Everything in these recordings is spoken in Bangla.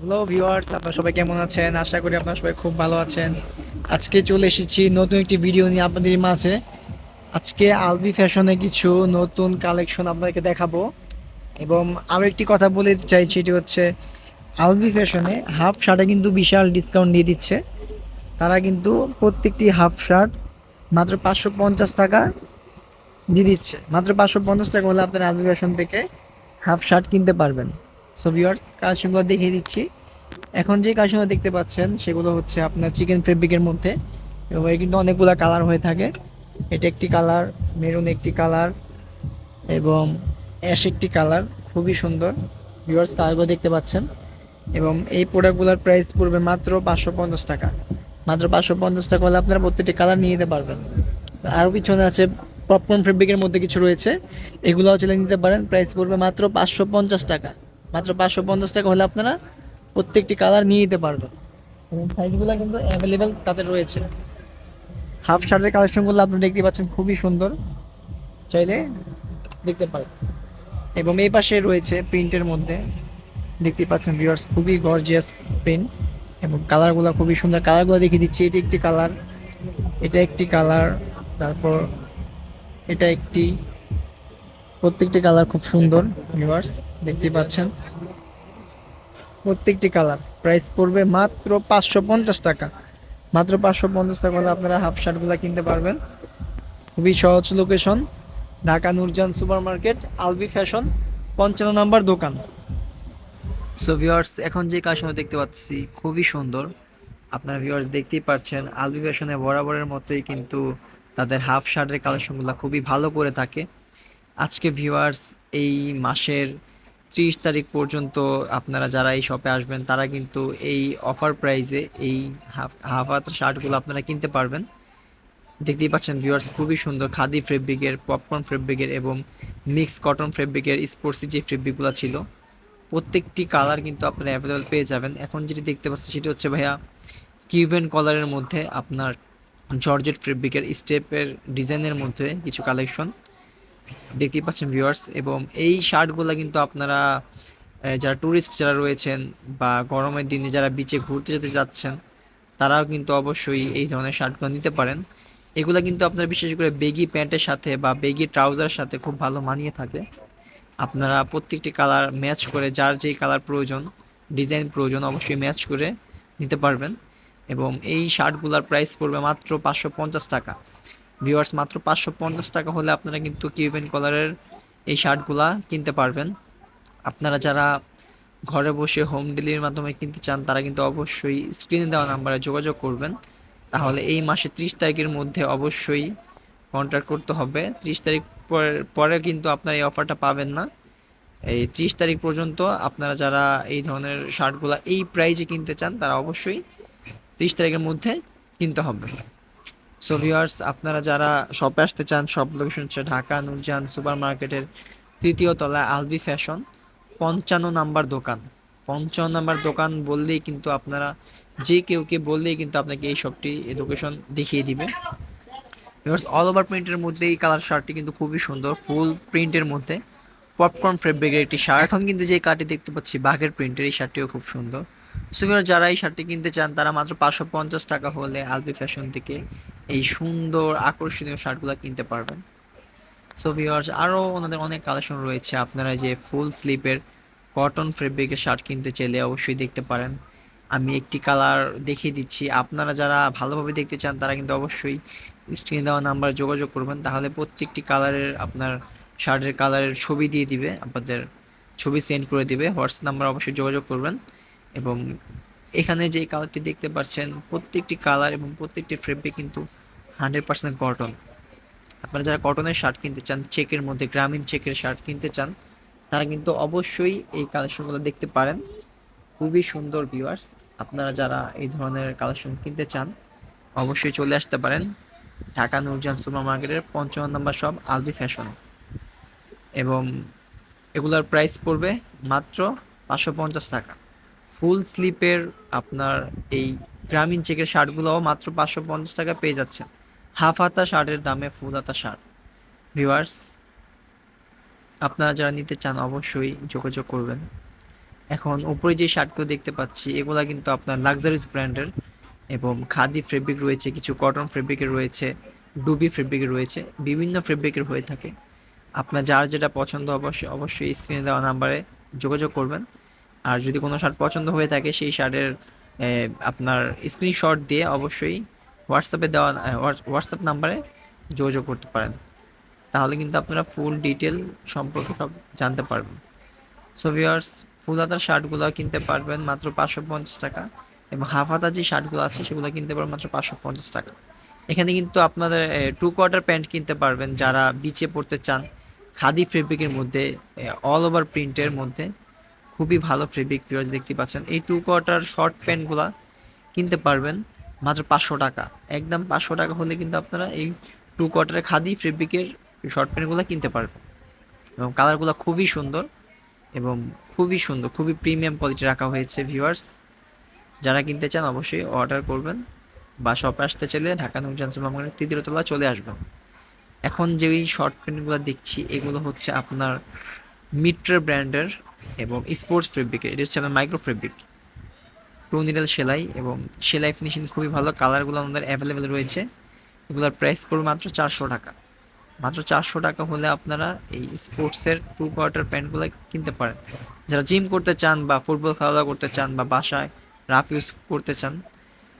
হ্যালো ভিউয়ার্স আপনারা সবাই কেমন আছেন? আশা করি আপনারা সবাই খুব ভালো আছেন। আজকে চলে এসেছি নতুন একটি ভিডিও নিয়ে আপনাদের মাঝে। আজকে আলবি ফ্যাশনে কিছু নতুন কালেকশন আপনাদেরকে দেখাবো। এবং আরও একটি কথা বলে চাই সেটি হচ্ছে আলবি ফ্যাশনে হাফ শার্টে কিন্তু বিশাল ডিসকাউন্ট দিয়ে দিচ্ছে। তারা কিন্তু প্রত্যেকটি হাফ শার্ট মাত্র পাঁচশো পঞ্চাশ টাকা দিয়ে দিচ্ছে। মাত্র পাঁচশো পঞ্চাশ টাকা হলে আপনারা আলবি ফ্যাশন থেকে হাফ শার্ট কিনতে পারবেন। সো ভিউয়ার্স কালেকশনগুলো দেখিয়ে দিচ্ছি। এখন যে কালেকশনগুলো দেখতে পাচ্ছেন, সেগুলো হচ্ছে আপনার চিকেন ফেব্রিকের মধ্যে। এবং কিন্তু অনেকগুলো কালার হয়ে থাকে। এটা একটি কালার মেরুন একটি কালার এবং অ্যাশ একটি কালার খুবই সুন্দর। ভিউয়ার্স কালারগুলো দেখতে পাচ্ছেন। এবং এই প্রোডাক্টগুলোর প্রাইস পড়বে মাত্র পাঁচশো পঞ্চাশ টাকা। মাত্র পাঁচশো পঞ্চাশ টাকা হলে আপনারা প্রত্যেকটি কালার নিয়ে যেতে পারবেন। আরও পিছনে আছে পপকর্ন ফেব্রিকের মধ্যে কিছু রয়েছে। এগুলোও চলে নিতে পারেন। প্রাইস পড়বে মাত্র পাঁচশো পঞ্চাশ টাকা। মাত্র পাঁচশো পঞ্চাশ টাকা হলে আপনারা প্রত্যেকটি কালার নিয়ে নিতে পারবেন। এবং সাইজগুলো কিন্তু অ্যাভেলেবেল তাদের রয়েছে। হাফ শার্টের কালেকশনগুলো আপনি দেখতে পাচ্ছেন, খুবই সুন্দর। চাইলে দেখতে পারেন। এবং এই পাশে রয়েছে প্রিন্টের মধ্যে। দেখতে পাচ্ছেন ভিউয়ার্স খুবই গর্জিয়াস প্রিন্ট এবং কালারগুলো খুবই সুন্দর। কালারগুলো দেখিয়ে দিচ্ছি, এটি একটি কালার এটা একটি কালার তারপর এটা একটি প্রত্যেকটি কালার খুব সুন্দর ভিউয়ার্স দেখতে পাচ্ছেন। প্রত্যেকটি কালার প্রাইস পড়বে মাত্র পাঁচশো পঞ্চাশ টাকা। মাত্র পাঁচশো পঞ্চাশ টাকা হলে আপনারা হাফ শার্টগুলো কিনতে পারবেন। খুবই সহজ location Dhaka Nurjahan super market Albi fashion, পঞ্চান্ন নাম্বার দোকান। সো ভিউয়ার্স এখন যে কালেকশন দেখতে পাচ্ছি, খুবই সুন্দর। আপনারা ভিউয়ার্স দেখতেই পাচ্ছেন আলবি ফ্যাশনে বরাবরের মতোই কিন্তু তাদের হাফ শার্টের কালেকশনগুলো খুবই ভালো করে থাকে। আজকে ভিউয়ার্স এই মাসের ত্রিশ তারিখ পর্যন্ত আপনারা যারা এই শপে আসবেন, তারা কিন্তু এই অফার প্রাইসে এই হাফ হাফ শার্টগুলো আপনারা কিনতে পারবেন। দেখতেই পাচ্ছেন ভিউয়ার্স খুবই সুন্দর খাদি ফেব্রিকের পপকর্ন ফেব্রিকের এবং মিক্স কটন ফেব্রিকের স্পোর্টসি যে ফেব্রিকগুলো ছিল, প্রত্যেকটি কালার কিন্তু আপনারা অ্যাভেলেবেল পেয়ে যাবেন। এখন যেটি দেখতে পাচ্ছেন সেটি হচ্ছে ভাইয়া কিউবেন কলারের মধ্যে আপনার জর্জেট ফেব্রিকের স্টেপের ডিজাইনের মধ্যে কিছু কালেকশন দেখতেই পাচ্ছেন ভিউয়ার্স এবং এই শার্টগুলো কিন্তু আপনারা যারা ট্যুরিস্ট যারা রয়েছেন বা গরমের দিনে যারা বিচে ঘুরতে যেতে যাচ্ছেন, তারাও কিন্তু অবশ্যই এই ধরনের শার্টগুলো নিতে পারেন। এগুলো কিন্তু আপনারা বিশেষ করে বেগি প্যান্টের সাথে বা বেগি ট্রাউজারের সাথে খুব ভালো মানিয়ে থাকে। আপনারা প্রত্যেকটি কালার ম্যাচ করে, যার যেই কালার প্রয়োজন ডিজাইন প্রয়োজন, অবশ্যই ম্যাচ করে নিতে পারবেন। এবং এই শার্টগুলোর প্রাইস পড়বে মাত্র পাঁচশো পঞ্চাশ টাকা। ভিউয়ার্স মাত্র পাঁচশো পঞ্চাশ টাকা হলে আপনারা কিন্তু কিউবেন কলারের এই শার্টগুলা কিনতে পারবেন। আপনারা যারা ঘরে বসে হোম ডেলিভারির মাধ্যমে কিনতে চান, তারা কিন্তু অবশ্যই স্ক্রিনে দেওয়া নাম্বারে যোগাযোগ করবেন। তাহলে এই মাসে ত্রিশ তারিখের মধ্যে অবশ্যই কন্ট্যাক্ট করতে হবে। ত্রিশ তারিখ পরে- পরে কিন্তু আপনারা এই অফারটা পাবেন না। এই ত্রিশ তারিখ পর্যন্ত আপনারা যারা এই ধরনের শার্টগুলা এই প্রাইজে কিনতে চান, তারা অবশ্যই ত্রিশ তারিখের মধ্যে কিনতে হবে। সো ভিউয়ার্স আপনারা যারা শপে আসতে চান সব লোকেশন হচ্ছে ঢাকা নুরজান সুপার মার্কেটের তৃতীয় তলায় আলবি ফ্যাশন পঞ্চান্ন নাম্বার দোকান। পঞ্চান্ন নাম্বার দোকান বললেই কিন্তু আপনারা, যে কেউ কে বললেই কিন্তু আপনাকে এই শপটি লোকেশন দেখিয়ে দিবে। ভিউয়ার্স অল ওভার প্রিন্টের মধ্যে এই কালার শার্টটি কিন্তু খুবই সুন্দর ফুল প্রিন্টের মধ্যে। পপকর্ন ফেব্রিকের একটি শার্ট এখন কিন্তু যে কার্ডটি দেখতে পাচ্ছি, বাঘের প্রিন্টের এই শার্টটিও খুব সুন্দর। সো যারা এই শার্টটি কিনতে চান, তারা মাত্র পাঁচশো পঞ্চাশ টাকা হলে আলবি ফ্যাশন থেকে এই সুন্দর আকর্ষণীয় শার্টগুলো কিনতে পারবেন। সো ভিউয়ার্স আরও ওনাদের অনেক কালেকশন রয়েছে। আপনারা যে ফুল স্লিপের কটন ফেব্রিকের শার্ট কিনতে চাইলে অবশ্যই দেখতে পারেন। আমি একটি কালার দেখিয়ে দিচ্ছি। আপনারা যারা ভালোভাবে দেখতে চান, তারা কিন্তু অবশ্যই স্ক্রিনে দেওয়া নাম্বার যোগাযোগ করবেন। তাহলে প্রত্যেকটি কালারের আপনার শার্টের কালারের ছবি দিয়ে দিবে, আপনাদের ছবি সেন্ড করে দিবে। হোয়াটসঅ্যাপ নাম্বার অবশ্যই যোগাযোগ করবেন। এবং এখানে যে কালারটি দেখতে পাচ্ছেন, প্রত্যেকটি কালার এবং প্রত্যেকটি ফেব্রিক কিন্তু হান্ড্রেড পার্সেন্ট কটন আপনারা যারা কটনের শার্ট কিনতে চান চেকের মধ্যে, গ্রামীণ চেকের শার্ট কিনতে চান, তারা কিন্তু অবশ্যই এই কালেকশনগুলো দেখতে পারেন। খুবই সুন্দর ভিউয়ার্স আপনারা যারা এই ধরনের কালেকশন কিনতে চান, অবশ্যই চলে আসতে পারেন। ঢাকা নুরজান সুপার মার্কেটের পঞ্চান্ন নম্বর শপ আলবি ফ্যাশন এবং এগুলোর প্রাইস পড়বে মাত্র পাঁচশো পঞ্চাশ টাকা। ফুল স্লিপের আপনার এই গ্রামীণ চেকের শার্টগুলোও মাত্র পাঁচশো পঞ্চাশ টাকা পেয়ে যাচ্ছেন। হাফ হাতা শার্টের দামে ফুল হাতা শার্ট। ভিউয়ার্স, আপনারা যারা নিতে চান অবশ্যই যোগাযোগ করবেন। এখন উপরে যে শার্টগুলো দেখতে পাচ্ছি, এগুলা কিন্তু আপনার লাক্সারিস ব্র্যান্ডের এবং খাদি ফেব্রিক রয়েছে, কিছু কটন ফেব্রিকের রয়েছে ডুবি ফেব্রিকের রয়েছে, বিভিন্ন ফেব্রিকের হয়ে থাকে। আপনার যার যেটা পছন্দ অবশ্যই অবশ্যই স্ক্রিনে দেওয়া নাম্বারে যোগাযোগ করবেন। আর যদি কোনো শার্ট পছন্দ হয়ে থাকে, সেই শার্টের আপনার স্ক্রিনশট দিয়ে অবশ্যই হোয়াটসঅ্যাপে দেওয়া হোয়াটসঅ্যাপ নাম্বারে যোগাযোগ করতে পারেন। তাহলে কিন্তু আপনারা ফুল ডিটেল সম্পর্কে সব জানতে পারবেন। সো ভিউয়ার্স ফুল হাতার শার্টগুলো কিনতে পারবেন মাত্র পাঁচশো পঞ্চাশ টাকা এবং হাফ হাতা যে শার্টগুলো আছে, সেগুলো কিনতে পারবেন মাত্র পাঁচশো পঞ্চাশ টাকা। এখানে কিন্তু আপনাদের টু কোয়ার্টার প্যান্ট কিনতে পারবেন যারা বিচে পড়তে চান, খাদি ফেব্রিকের মধ্যে অল ওভার প্রিন্টের মধ্যে। খুবই ভালো ফেব্রিক ভিউয়ার্স দেখতে পাচ্ছেন। এই টু কোয়ার্টার শর্ট প্যান্টগুলো কিনতে পারবেন মাত্র পাঁচশো টাকা। একদম পাঁচশো টাকা হলে কিন্তু আপনারা এই টু কোয়ার্টারের খাদি ফেব্রিকের শর্ট প্যান্টগুলো কিনতে পারবেন। এবং কালারগুলো খুবই সুন্দর এবং খুবই সুন্দর, খুবই প্রিমিয়াম কোয়ালিটি রাখা হয়েছে ভিউয়ার্স যারা কিনতে চান অবশ্যই অর্ডার করবেন বা শপে আসতে চাইলে ঢাকা নুরজান সুপারমার্কেট তৃতীয় তলা চলে আসবেন। এখন যেই শর্ট প্যান্টগুলো দেখছি, এগুলো হচ্ছে আপনার মিট্রার ব্র্যান্ডের এবং স্পোর্টস ফেব্রিকের এটা হচ্ছে আপনার মাইক্রো ফেব্রিক টু নিডেল সেলাই এবং সেলাই ফিনিশিং খুবই ভালো। কালারগুলো আমাদের অ্যাভেলেবেল রয়েছে। এগুলোর প্রাইস পড়বে মাত্র চারশো টাকা। মাত্র চারশো টাকা হলে আপনারা এই স্পোর্টসের টু কোয়ার্টার প্যান্টগুলো কিনতে পারেন। যারা জিম করতে চান বা ফুটবল খেলাধুলা করতে চান বা বাসায় রাফ ইউজ করতে চান,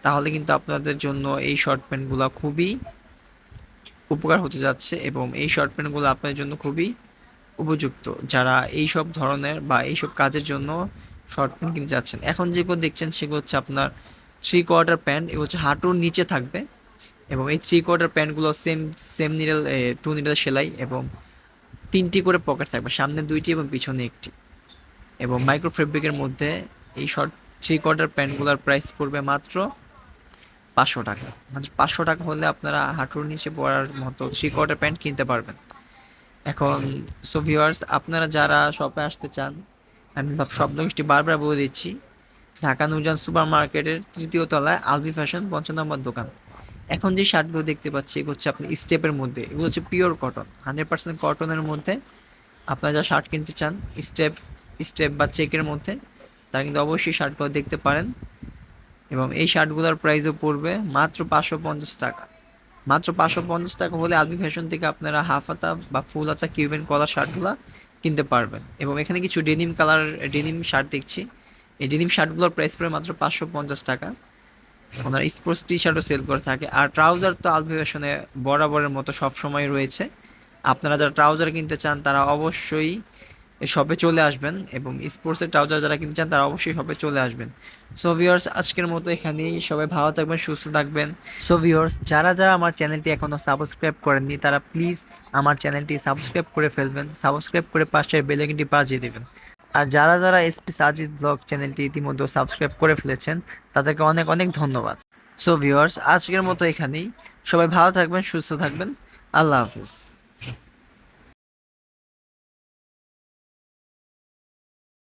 তাহলে কিন্তু আপনাদের জন্য এই শর্ট প্যান্টগুলো খুবই উপকার হতে যাচ্ছে এবং এই শর্ট প্যান্টগুলো আপনাদের জন্য খুবই উপযুক্ত, যারা এই সব ধরনের বা এইসব কাজের জন্য শর্ট প্যান্ট কিনতে যাচ্ছেন। এখন যেগুলো দেখছেন সেগুলো হচ্ছে আপনার থ্রি কোয়ার্টার প্যান্ট এগুলো হচ্ছে হাঁটুর নিচে থাকবে এবং এই থ্রি কোয়ার্টার প্যান্টগুলো same same needle two needle সেলাই এবং তিনটি করে পকেট থাকবে, সামনে দুইটি এবং পিছনে একটি। এবং মাইক্রো ফেব্রিকের মধ্যে এই শর্ট থ্রি কোয়ার্টার প্যান্টগুলোর প্রাইস পড়বে মাত্র পাঁচশো টাকা। মাত্র পাঁচশো টাকা হলে আপনারা হাঁটুর নিচে পড়ার মতো থ্রি কোয়ার্টার প্যান্ট কিনতে পারবেন। এখন সো ভিউয়ার্স আপনারা যারা শপে আসতে চান আমি সব মিষ্টি বারবার বলে দিচ্ছি ঢাকা নুরজান সুপার মার্কেটের তৃতীয় তলায় আলভি ফ্যাশন পঞ্চান্ন নম্বর দোকান। এখন যে শার্টগুলো দেখতে পাচ্ছি এগুলো হচ্ছে আপনি স্টেপের মধ্যে এগুলো হচ্ছে পিওর কটন হান্ড্রেড পার্সেন্ট কটনের মধ্যে। আপনারা যা শার্ট কিনতে চান স্টেপ স্টেপ বা চেকের মধ্যে তারা কিন্তু অবশ্যই শার্টগুলো দেখতে পারেন। এবং এই শার্টগুলোর প্রাইসও পড়বে মাত্র পাঁচশো পঞ্চাশ টাকা। মাত্র পাঁচশো পঞ্চাশ টাকা হলে আলবি ফ্যাশন থেকে আপনারা হাফ হাতা বা ফুল হাতা কিউবেন কলার শার্টগুলো কিনতে পারবেন। এবং এখানে কিছু ডেনিম কালার ডেনিম শার্ট দেখছি। এই ডেনিম শার্টগুলোর প্রাইস পড়ে মাত্র পাঁচশো পঞ্চাশ টাকা। ওনারা স্পোর্টস টি শার্টও সেল করে থাকে। আর ট্রাউজার তো আলবি ফ্যাশনে বরাবরের মতো সবসময় রয়েছে। আপনারা যারা ট্রাউজার কিনতে চান, তারা অবশ্যই শপে চলে আসবেন এবং স্পোর্টসের ট্রাউজার যারা কিনতে চান তারা অবশ্যই শপে চলে আসবেন। সো ভিউয়ার্স আজকের মতো এখানেই। সবাই ভালো থাকবেন, সুস্থ থাকবেন। সো ভিউয়ার্স যারা যারা আমার চ্যানেলটি এখনও সাবস্ক্রাইব করেননি, তারা প্লিজ আমার চ্যানেলটি সাবস্ক্রাইব করে ফেলবেন সাবস্ক্রাইব করে পাশে বেলাইকনটি বাজিয়ে দেবেন। আর যারা যারা এসপি সাজিদ ব্লগ চ্যানেলটি ইতিমধ্যে সাবস্ক্রাইব করে ফেলেছেন, তাদেরকে অনেক অনেক ধন্যবাদ। সো ভিউয়ার্স আজকের মতো এখানেই। সবাই ভালো থাকবেন, সুস্থ থাকবেন। আল্লাহ হাফিজ।